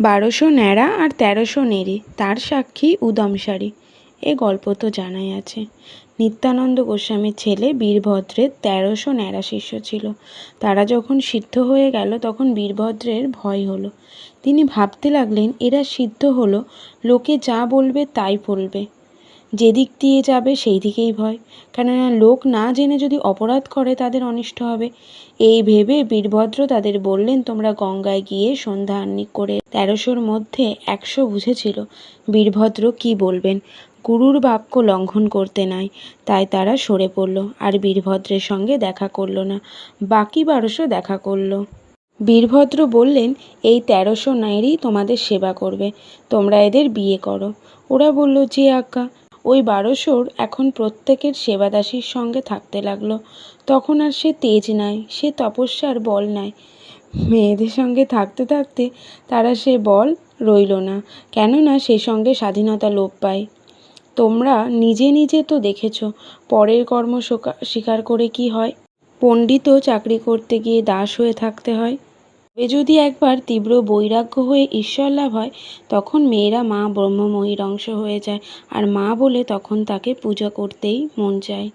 বারোশো ন্যাড়া আর তেরোশো নেড়ি, তার সাক্ষী উদম সারি এ গল্প তো জানাই আছে। নিত্যানন্দ গোস্বামীর ছেলে বীরভদ্রের তেরোশো ন্যাড়া শিষ্য ছিল। তারা যখন সিদ্ধ হয়ে গেল, তখন বীরভদ্রের ভয় হলো। তিনি ভাবতে লাগলেন, এরা সিদ্ধ হলো, লোকে যা বলবে তাই বলবে। যেদিক দিয়ে যাবে সেই দিকেই ভয়। কেননা লোক না জেনে যদি অপরাধ করে, তাদের অনিষ্ট হবে। এই ভেবে বীরভদ্র তাদের বললেন, তোমরা গঙ্গায় গিয়ে সন্ধ্যা করে তেরোশোর মধ্যে একশো বুঝেছিল। বীরভদ্র কি বলবেন? গুরুর বাক্য লঙ্ঘন করতে নাই। তাই তারা সরে পড়ল, আর বীরভদ্রের সঙ্গে দেখা করল না। বাকি বারোশো দেখা করল। বীরভদ্র বললেন, এই তেরোশো নারী তোমাদের সেবা করবে। তোমরা এদের বিয়ে করো। ওরা বলল, যে আজ্ঞা ওই বারোশোর এখন প্রত্যেকের সেবাদাসীর সঙ্গে থাকতে লাগল। তখন আর সে তেজ নাই, সে তপস্যার বল নাই। মেয়েদের সঙ্গে থাকতে থাকতে তারা সে বল রইল না, কেননা সে সঙ্গে স্বাধীনতা লোপ পায়। তোমরা নিজে নিজে তো দেখেছ, পরের কর্ম স্বীকার করে কি হয়? পণ্ডিতও চাকরি করতে গিয়ে দাস হয়ে থাকতে হয়। তবে যদি একবার তীব্র বৈরাগ্য হয়ে ঈশ্বর লাভ হয়, তখন মেয়েরা মা ব্রহ্মময়ীর অংশ হয়ে যায়। আর মা বলে তখন তাকে পূজা করতেই মন চায়।